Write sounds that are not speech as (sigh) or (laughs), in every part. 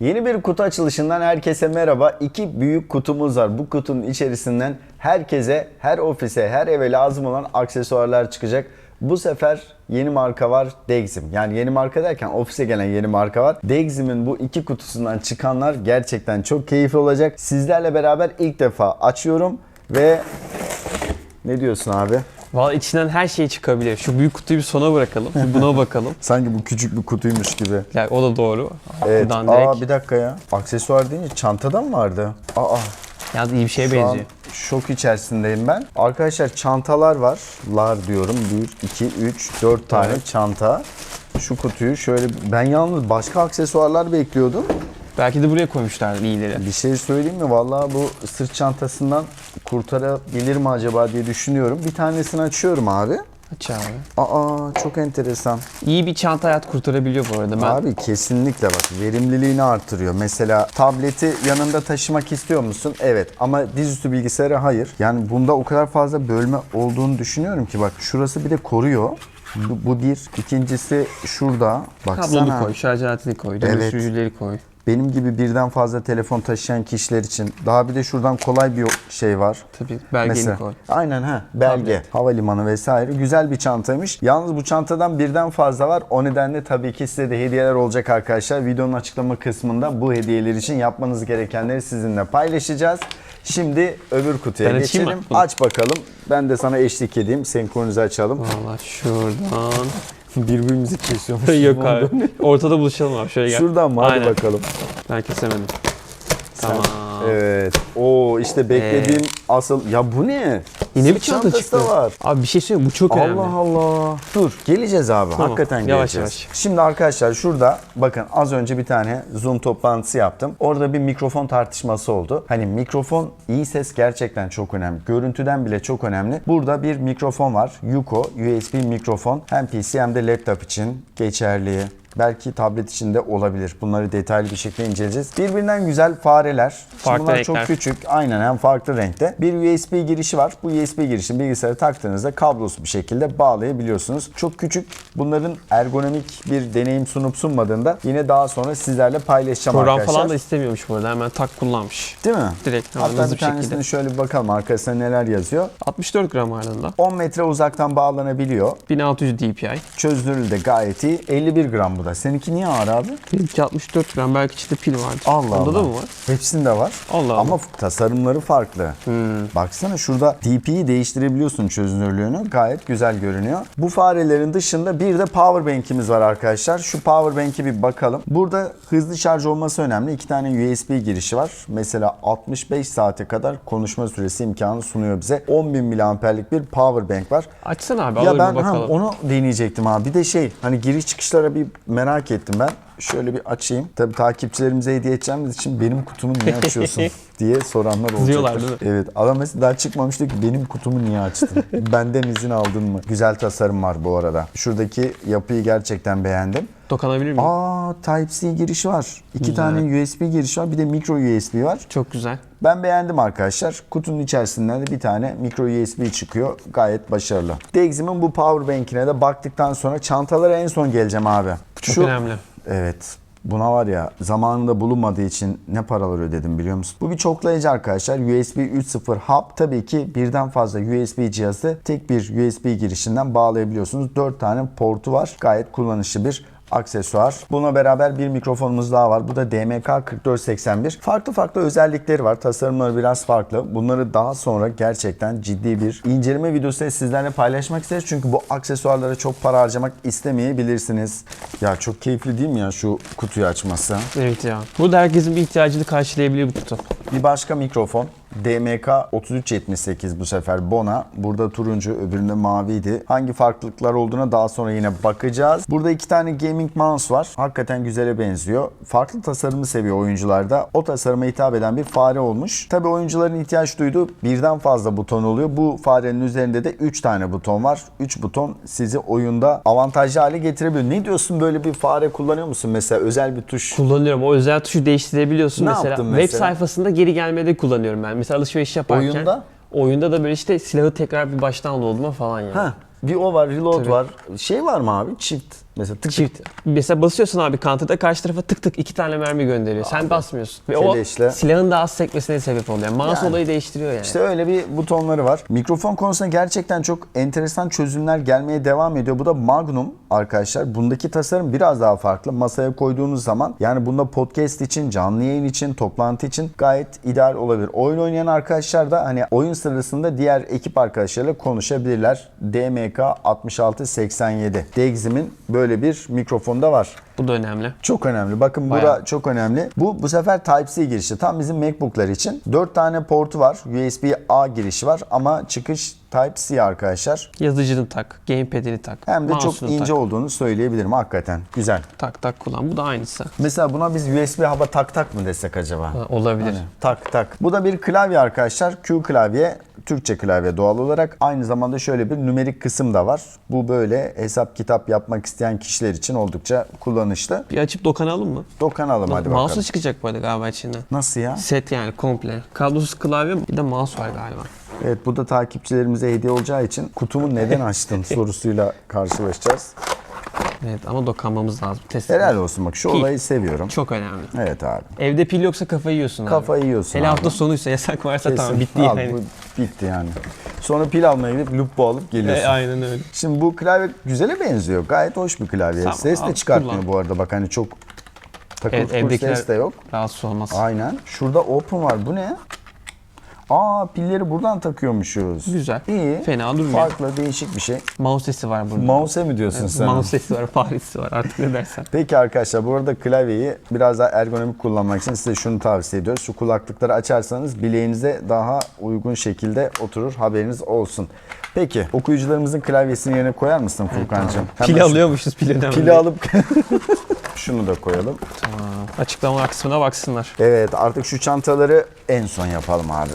Yeni bir kutu açılışından herkese merhaba. İki büyük kutumuz var. Bu kutunun içerisinden herkese, her ofise, her eve lazım olan aksesuarlar çıkacak. Bu sefer yeni marka var Dexim. Yani yeni marka derken ofise gelen yeni marka var. Dexim'in bu iki kutusundan çıkanlar gerçekten çok keyifli olacak. Sizlerle beraber ilk defa açıyorum ve ne diyorsun abi? Valla içinden her şey çıkabilir. Şu büyük kutuyu bir sona bırakalım. Bir buna (laughs) bakalım. Sanki bu küçük bir kutuymuş gibi. Yani o da doğru. Evet. Buradan Aa direkt. bir dakika ya. Aksesuar deyince çantada mı vardı? Aa Yalnız iyi bir şeye Şu an benziyor. şok içerisindeyim ben. Arkadaşlar çantalar var. Lar diyorum. 1, 2, 3, 4 tane Evet. çanta. Şu kutuyu şöyle ben yalnız başka aksesuarlar bekliyordum. Belki de buraya koymuşlar iyileri. Bir şey söyleyeyim mi? Vallahi bu sırt çantasından kurtarabilir mi acaba diye düşünüyorum. Bir tanesini açıyorum abi. Aç abi. Aa çok enteresan. İyi bir çanta hayat kurtarabiliyor bu arada. Ben Abi kesinlikle bak verimliliğini artırıyor. Mesela tableti yanında taşımak istiyor musun? Evet ama dizüstü bilgisayara hayır. Yani bunda o kadar fazla bölme olduğunu düşünüyorum ki bak şurası bir de koruyor. Bu, bu bir. İkincisi şurada. Baksana. kablonu koy, şarj aletini koy, Evet. dönüştürücüleri koy. Benim gibi birden fazla telefon taşıyan kişiler için daha bir de şuradan kolay bir şey var. Tabii belgeni Mesela. koy. Aynen ha belge, Tablet. havalimanı vesaire güzel bir çantaymış. Yalnız bu çantadan birden fazla var. O nedenle tabii ki size de hediyeler olacak arkadaşlar. Videonun açıklama kısmında bu hediyeler için yapmanız gerekenleri sizinle paylaşacağız. Şimdi öbür kutuya Ben geçelim. Aç bakalım. Ben de sana eşlik edeyim. Senkronize açalım. Valla şuradan. Birbirimizi kesiyormuş. Yok abi. Ortada buluşalım abi. Şöyle gel. Şuradan mı? Hadi Aynen. bakalım. Ben kesemedim. Tamam. Evet. Oo işte beklediğim asıl ya bu ne? Yine bir Sırt çanta çantası çıktı. da var. Abi bir şey söyleyeyim bu çok önemli. Allah Allah. Dur geleceğiz abi. Hakikaten yavaş geleceğiz. yavaş. Şimdi arkadaşlar şurada bakın az önce bir tane Zoom toplantısı yaptım. Orada bir mikrofon tartışması oldu. Hani mikrofon iyi ses gerçekten çok önemli. Görüntüden bile çok önemli. Burada bir mikrofon var. Yuko USB mikrofon. Hem PC hem de laptop için geçerli. Belki tablet için de olabilir. Bunları detaylı bir şekilde inceleyeceğiz. Birbirinden güzel fareler. Şimdi Farklı bunlar çok renkler. küçük. Aynen hem farklı renkte. Bir USB girişi var. Bu USB girişini bilgisayara taktığınızda kablosuz bir şekilde bağlayabiliyorsunuz. Çok küçük. Bunların ergonomik bir deneyim sunup sunmadığında yine daha sonra sizlerle paylaşacağım Program arkadaşlar. falan da istemiyormuş bu arada. Hemen tak kullanmış. Değil mi? Direkt Hatta bir bir şekilde. tanesini şöyle bir bakalım arkasında neler yazıyor. 64 gram ağırlığında. 10 metre uzaktan bağlanabiliyor. 1600 DPI. Çözünürlüğü de gayet iyi. 51 gram bu da. Seninki niye ağır abi? Benimki 64 gram. Belki içinde pil vardır. Allah Onda Allah. da mı var? Hepsinde var. Allah Allah. Ama tasarımları farklı. Baksana şurada DP'yi değiştirebiliyorsun çözünürlüğünü. Gayet güzel görünüyor. Bu farelerin dışında bir de power bank'imiz var arkadaşlar. Şu power bank'e bir bakalım. Burada hızlı şarj olması önemli. İki tane USB girişi var. Mesela 65 saate kadar konuşma süresi imkanı sunuyor bize. 10.000 miliamperlik bir power bank var. Açsana abi Ya alır ben bir ha, bakalım. onu deneyecektim abi. Bir de şey hani giriş çıkışlara bir merak ettim ben. Şöyle bir açayım. Tabii takipçilerimize hediye edeceğimiz için benim kutumu niye açıyorsun (laughs) diye soranlar olacak. Kızıyorlar değil mi? Evet. Adam mesela daha çıkmamıştı ki benim kutumu niye açtın? (laughs) Benden izin aldın mı? Güzel tasarım var bu arada. Şuradaki yapıyı gerçekten beğendim. Dokunabilir miyim? Aa Type-C girişi var. İki Güzel. tane USB girişi var. Bir de micro USB var. Çok güzel. Ben beğendim arkadaşlar. Kutunun içerisinden de bir tane micro USB çıkıyor. Gayet başarılı. Dexim'in bu power bank'ine de baktıktan sonra çantalara en son geleceğim abi. Çok önemli. Evet. Buna var ya zamanında bulunmadığı için ne paralar ödedim biliyor musun? Bu bir çoklayıcı arkadaşlar. USB 3.0 hub tabii ki birden fazla USB cihazı tek bir USB girişinden bağlayabiliyorsunuz. 4 tane portu var. Gayet kullanışlı bir aksesuar. Buna beraber bir mikrofonumuz daha var. Bu da DMK 4481. Farklı farklı özellikleri var. Tasarımları biraz farklı. Bunları daha sonra gerçekten ciddi bir inceleme videosu sizlerle paylaşmak isteriz. Çünkü bu aksesuarlara çok para harcamak istemeyebilirsiniz. Ya çok keyifli değil mi ya şu kutuyu açması? Evet ya. Burada herkesin bir ihtiyacını karşılayabiliyor bu kutu. Bir başka mikrofon. DMK 3378 bu sefer Bona. Burada turuncu, öbüründe maviydi. Hangi farklılıklar olduğuna daha sonra yine bakacağız. Burada iki tane gaming mouse var. Hakikaten güzele benziyor. Farklı tasarımı seviyor oyuncularda. O tasarıma hitap eden bir fare olmuş. Tabi oyuncuların ihtiyaç duyduğu birden fazla buton oluyor. Bu farenin üzerinde de 3 tane buton var. 3 buton sizi oyunda avantajlı hale getirebiliyor. Ne diyorsun böyle bir fare kullanıyor musun mesela özel bir tuş? Kullanıyorum. O özel tuşu değiştirebiliyorsun Ne mesela. yaptın Web mesela? sayfasında geri gelmede kullanıyorum ben. Mesela alışveriş yaparken. Oyunda? Oyunda da böyle işte silahı tekrar bir baştan doldurma falan yani. Ha, bir o var, reload Tabii. var. Şey var mı abi? Çift Mesela tık tık Çift. Mesela basıyorsun abi counter'da karşı tarafa tık tık iki tane mermi gönderiyor. Sen basmıyorsun. Ve Keleşle. o silahın daha az sekmesine sebep oluyor. Yani mouse Yani. olayı değiştiriyor yani. İşte öyle bir butonları var. Mikrofon konusunda gerçekten çok enteresan çözümler gelmeye devam ediyor. Bu da Magnum arkadaşlar. Bundaki tasarım biraz daha farklı. Masaya koyduğunuz zaman yani bunda podcast için, canlı yayın için, toplantı için gayet ideal olabilir. Oyun oynayan arkadaşlar da hani oyun sırasında diğer ekip arkadaşlarıyla konuşabilirler. DMK 6687. Dexim'in böyle bir mikrofonu da var. Bu da önemli. Çok önemli. Bakın Bayağı. bura çok önemli. Bu bu sefer Type-C girişi. Tam bizim MacBook'lar için. 4 tane portu var. USB-A girişi var ama çıkış Type-C arkadaşlar. Yazıcını tak, gamepad'ini tak, Hem de çok ince tak. olduğunu söyleyebilirim hakikaten. Güzel. Tak tak kullan. Bu da aynısı. Mesela buna biz USB hava tak tak mı desek acaba? Ha, olabilir. Hani tak tak. Bu da bir klavye arkadaşlar. Q klavye. Türkçe klavye doğal olarak. Aynı zamanda şöyle bir numerik kısım da var. Bu böyle hesap kitap yapmak isteyen kişiler için oldukça kullanışlı. Bir açıp dokanalım mı? Dokanalım hadi bakalım. Mouse çıkacak bu arada galiba içinden. Nasıl ya? Set yani komple. Kablosuz klavye bir de mouse var galiba. Evet bu da takipçilerimize hediye olacağı için kutumu neden açtın (laughs) sorusuyla karşılaşacağız. Evet ama dokanmamız lazım. Test Helal olsun bak şu Pil. olayı seviyorum. Çok önemli. Evet abi. Evde pil yoksa kafayı yiyorsun abi. Kafayı yiyorsun Hele abi. hafta sonuysa yasak varsa Kesin. tamam bitti Al, yani. bu bitti yani. Sonra pil almaya gidip lupo alıp geliyorsun. E, aynen öyle. Şimdi bu klavye güzele benziyor. Gayet hoş bir klavye. Tamam, ses de al, çıkartmıyor kullan. bu arada. Bak hani çok takır Evet, evdekiler- ses de yok. Rahatsız olmaz. Aynen. Şurada open var. Bu ne? Aa pilleri buradan takıyormuşuz. Güzel. İyi. Fena durmuyor. Farklı değişik bir şey. Mouse sesi var burada. Mouse'e mi diyorsun sen? Mouse sesi var, faresi var artık ne dersen. Peki arkadaşlar bu arada klavyeyi biraz daha ergonomik kullanmak için size şunu tavsiye ediyoruz. Şu kulaklıkları açarsanız bileğinize daha uygun şekilde oturur haberiniz olsun. Peki okuyucularımızın klavyesini yerine koyar mısın Furkan'cığım? Pil Hemen şu alıyormuşuz pil önemli. Pili alıp (laughs) şunu da koyalım. Tamam. Açıklama kısmına baksınlar. Evet artık şu çantaları en son yapalım abi.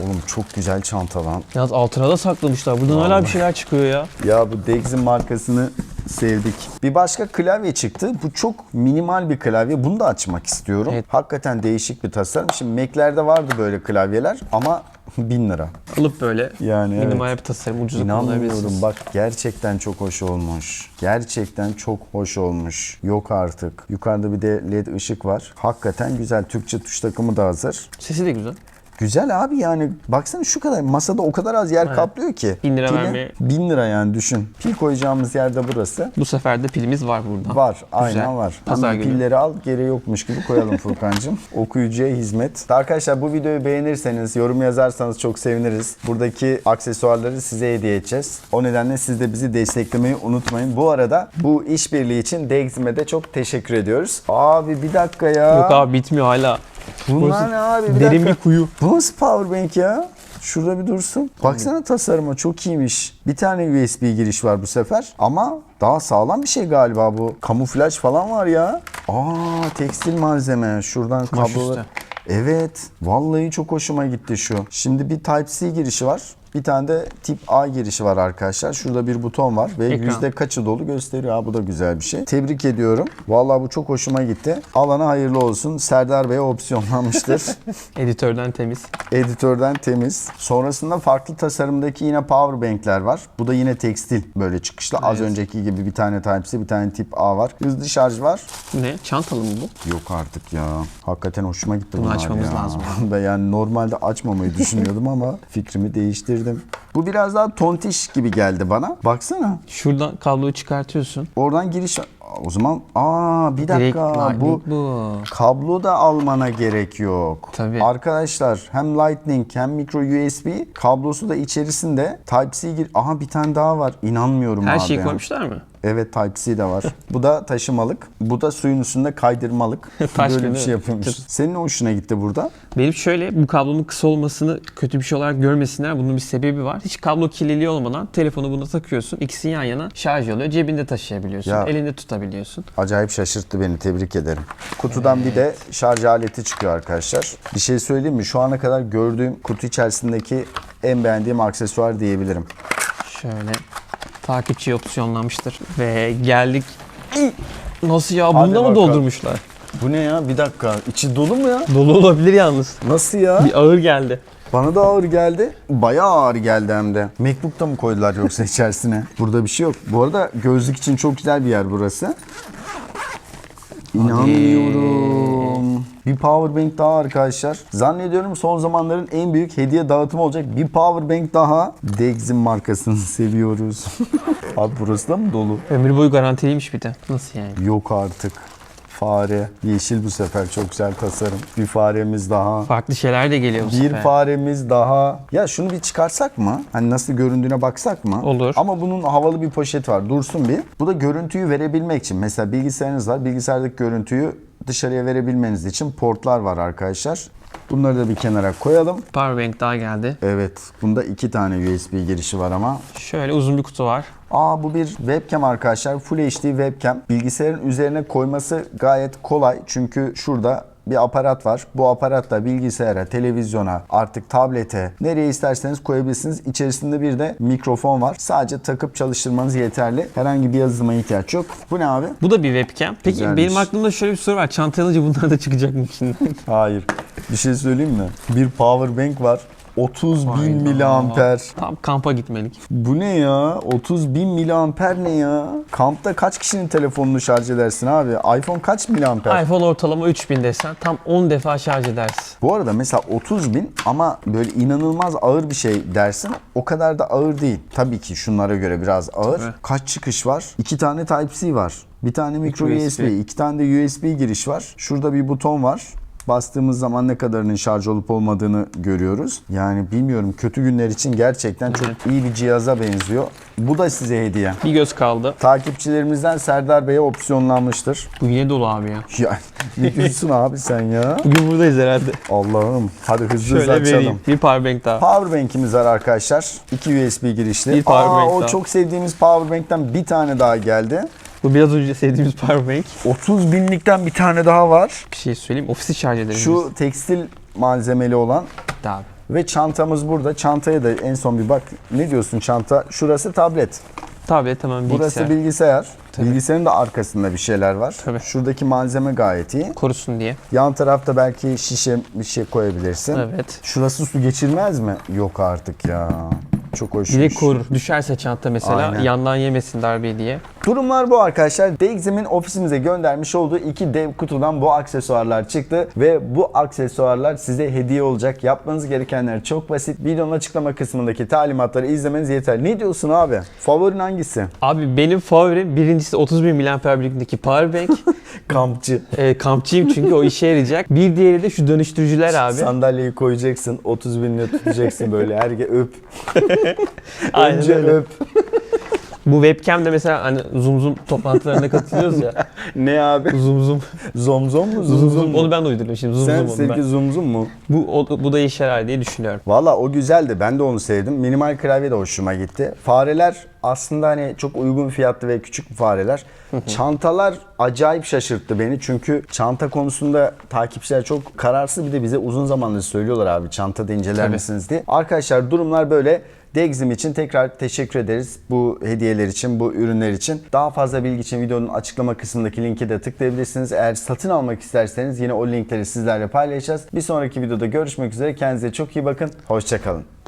Oğlum çok güzel çanta lan. Yalnız altına da saklamışlar. Buradan hala bir şeyler çıkıyor ya. Ya bu Dex'in markasını sevdik. Bir başka klavye çıktı. Bu çok minimal bir klavye. Bunu da açmak istiyorum. Evet. Hakikaten değişik bir tasarım. Şimdi Mac'lerde vardı böyle klavyeler ama (laughs) 1000 lira. Alıp böyle Yani minimal evet. bir tasarım ucuza İnanmıyorum bak gerçekten çok hoş olmuş. Gerçekten çok hoş olmuş. Yok artık. Yukarıda bir de led ışık var. Hakikaten güzel. Türkçe tuş takımı da hazır. Sesi de güzel. Güzel abi yani baksana şu kadar masada o kadar az yer Evet. kaplıyor ki. Bin lira vermeye- Bin lira yani düşün. Pil koyacağımız yerde burası. Bu sefer de pilimiz var burada. Var, aynen var. Pazar Hemen günü. pilleri al, geri yokmuş gibi koyalım Furkan'cığım. (laughs) Okuyucuya hizmet. Arkadaşlar bu videoyu beğenirseniz, yorum yazarsanız çok seviniriz. Buradaki aksesuarları size hediye edeceğiz. O nedenle siz de bizi desteklemeyi unutmayın. Bu arada bu işbirliği için Dexim'e de çok teşekkür ediyoruz. Abi bir dakika ya. Yok abi bitmiyor hala. Bunlar ne abi? Bir Derin dakika. bir kuyu. Bu nasıl powerbank ya? Şurada bir dursun. Baksana tasarıma çok iyiymiş. Bir tane USB giriş var bu sefer. Ama daha sağlam bir şey galiba bu. Kamuflaj falan var ya. Aa tekstil malzeme. Şuradan üstü. Evet. Vallahi çok hoşuma gitti şu. Şimdi bir Type-C girişi var. Bir tane de tip A girişi var arkadaşlar. Şurada bir buton var ve Ekran. yüzde kaçı dolu gösteriyor. Ha, bu da güzel bir şey. Tebrik ediyorum. Vallahi bu çok hoşuma gitti. Alana hayırlı olsun. Serdar Bey'e opsiyonlanmıştır. (laughs) Editörden temiz. Editörden temiz. Sonrasında farklı tasarımdaki yine power bank'ler var. Bu da yine tekstil böyle çıkışlı. Az Evet. önceki gibi bir tane Type-C, bir tane tip A var. Hızlı şarj var. Ne? Çantalı mı bu? Yok artık ya. Hakikaten hoşuma gitti Bunu bunlar açmamız ya. lazım. (laughs) Ben yani normalde açmamayı düşünüyordum ama fikrimi değiştirdim. Bu biraz daha tontiş gibi geldi bana. Baksana. Şuradan kabloyu çıkartıyorsun. Oradan giriş... O zaman aa bir Direkt dakika bu bu. kablo da almana gerek yok. Tabii. Arkadaşlar hem Lightning hem micro USB kablosu da içerisinde Type-C gir. Aha bir tane daha var. İnanmıyorum Her abi şeyi ya. koymuşlar mı? Evet Type-C de var. (laughs) Bu da taşımalık. Bu da suyun üstünde kaydırmalık. (laughs) Taş Böyle bir şey. Tıp. Senin hoşuna gitti burada. Benim şöyle bu kablonun kısa olmasını kötü bir şey olarak görmesinler. Bunun bir sebebi var. Hiç kablo kirliliği olmadan telefonu buna takıyorsun. İkisi yan yana şarj oluyor. Cebinde taşıyabiliyorsun. Ya. Elinde tutabiliyorsun. Acayip şaşırttı beni. Tebrik ederim. Kutudan bir de şarj aleti çıkıyor arkadaşlar. Bir şey söyleyeyim mi? Şu ana kadar gördüğüm kutu içerisindeki en beğendiğim aksesuar diyebilirim. Şöyle takipçi opsiyonlanmıştır. Ve geldik. Nasıl ya? Bunda mı bakalım. doldurmuşlar? Bu ne ya? Bir dakika. İçi dolu mu ya? Dolu olabilir yalnız. Nasıl ya? Bir ağır geldi. Bana da ağır geldi. Bayağı ağır geldi hem de. Macbook'ta mı koydular yoksa (laughs) içerisine? Burada bir şey yok. Bu arada gözlük için çok güzel bir yer burası. İnanmıyorum. Bir powerbank daha arkadaşlar. Zannediyorum son zamanların en büyük hediye dağıtımı olacak. Bir powerbank daha. Dex'in markasını (laughs) seviyoruz. (laughs) Abi burası da mı dolu? Ömür boyu garantiliymiş bir de. Nasıl yani? Yok artık. Fare. Yeşil bu sefer çok güzel tasarım. Bir faremiz daha. Farklı şeyler de geliyor bu Bir sefer. faremiz daha. Ya şunu bir çıkarsak mı? Hani nasıl göründüğüne baksak mı? Olur. Ama bunun havalı bir poşet var. Dursun bir. Bu da görüntüyü verebilmek için. Mesela bilgisayarınız var. Bilgisayardaki görüntüyü dışarıya verebilmeniz için portlar var arkadaşlar. Bunları da bir kenara koyalım. Powerbank daha geldi. Evet. Bunda iki tane USB girişi var ama. Şöyle uzun bir kutu var. Aa bu bir webcam arkadaşlar. Full HD webcam. Bilgisayarın üzerine koyması gayet kolay. Çünkü şurada bir aparat var. Bu aparatla bilgisayara, televizyona, artık tablete, nereye isterseniz koyabilirsiniz. İçerisinde bir de mikrofon var. Sadece takıp çalıştırmanız yeterli. Herhangi bir yazılıma ihtiyaç yok. Bu ne abi? Bu da bir webcam. Peki Güzelmiş. benim aklımda şöyle bir soru var. Çantaya alınca bunlar da çıkacak mı içinden? (laughs) Hayır. Bir şey söyleyeyim mi? Bir power bank var. 30 bin Hayda. miliamper. Tam kampa gitmelik. Bu ne ya? 30 bin miliamper ne ya? Kampta kaç kişinin telefonunu şarj edersin abi? iPhone kaç miliamper? iPhone ortalama 3000 desen tam 10 defa şarj edersin. Bu arada mesela 30 bin ama böyle inanılmaz ağır bir şey dersin. O kadar da ağır değil. Tabii ki şunlara göre biraz ağır. Tabii. Kaç çıkış var? İki tane Type-C var. Bir tane micro USB. USB, iki tane de USB giriş var. Şurada bir buton var. Bastığımız zaman ne kadarının şarj olup olmadığını görüyoruz. Yani bilmiyorum kötü günler için gerçekten çok iyi bir cihaza benziyor. Bu da size hediye. Bir göz kaldı. Takipçilerimizden Serdar Bey'e opsiyonlanmıştır. Bu yine dolu abi ya. Ya ne diyorsun abi sen ya? Bugün buradayız herhalde. Allah'ım. Hadi hızlı hızlı açalım. vereyim. Bir powerbank daha. Powerbank'imiz var arkadaşlar. İki USB girişli. Bir powerbank Aa, o daha. çok sevdiğimiz powerbank'ten bir tane daha geldi. Bu biraz önce sevdiğimiz powerbank. 30 binlikten bir tane daha var. Bir şey söyleyeyim. Ofisi şarj ederiz Şu tekstil malzemeli olan. Abi. ve çantamız burada. Çantaya da en son bir bak. Ne diyorsun çanta? Şurası tablet. Tablet tamam Burası bilgisayar. bilgisayar. Tabii. Bilgisayarın da arkasında bir şeyler var. Tabii. Şuradaki malzeme gayet iyi. Korusun diye. Yan tarafta belki şişe bir şey koyabilirsin. Evet. Şurası su geçirmez mi? Yok artık ya. Çok hoşmuş. Direkt korur. Düşerse çanta mesela Aynen. yandan yemesin darbeyi diye. Durumlar bu arkadaşlar. Dexim'in ofisimize göndermiş olduğu iki dev kutudan bu aksesuarlar çıktı ve bu aksesuarlar size hediye olacak. Yapmanız gerekenler çok basit. Videonun açıklama kısmındaki talimatları izlemeniz yeter. Ne diyorsun abi? Favorin hangisi? Abi benim favorim birincisi 30 bin mAh büyüklüğündeki powerbank. (laughs) (laughs) Kampçı. e, kampçıyım çünkü o işe yarayacak. Bir diğeri de şu dönüştürücüler abi. Sandalyeyi koyacaksın, 30 binle tutacaksın böyle. Herge öp. (laughs) Önce öp. Bu webcam de mesela hani zoom zoom toplantılarına katılıyoruz ya. (laughs) Ne abi? Zoom zoom. Zomzom mu? Zoom zoom. mu? Onu ben de uydurdum şimdi. Zoom Sen zoom onu ben. zumzum mu? Bu, o- bu da işe yarar diye düşünüyorum. Valla o güzeldi. Ben de onu sevdim. Minimal klavye de hoşuma gitti. Fareler aslında hani çok uygun fiyatlı ve küçük fareler. Çantalar acayip şaşırttı beni. Çünkü çanta konusunda takipçiler çok kararsız. Bir de bize uzun zamandır söylüyorlar abi çanta da inceler misiniz diye. Arkadaşlar durumlar böyle. Dexim için tekrar teşekkür ederiz bu hediyeler için, bu ürünler için. Daha fazla bilgi için videonun açıklama kısmındaki linke de tıklayabilirsiniz. Eğer satın almak isterseniz yine o linkleri sizlerle paylaşacağız. Bir sonraki videoda görüşmek üzere. Kendinize çok iyi bakın. Hoşçakalın.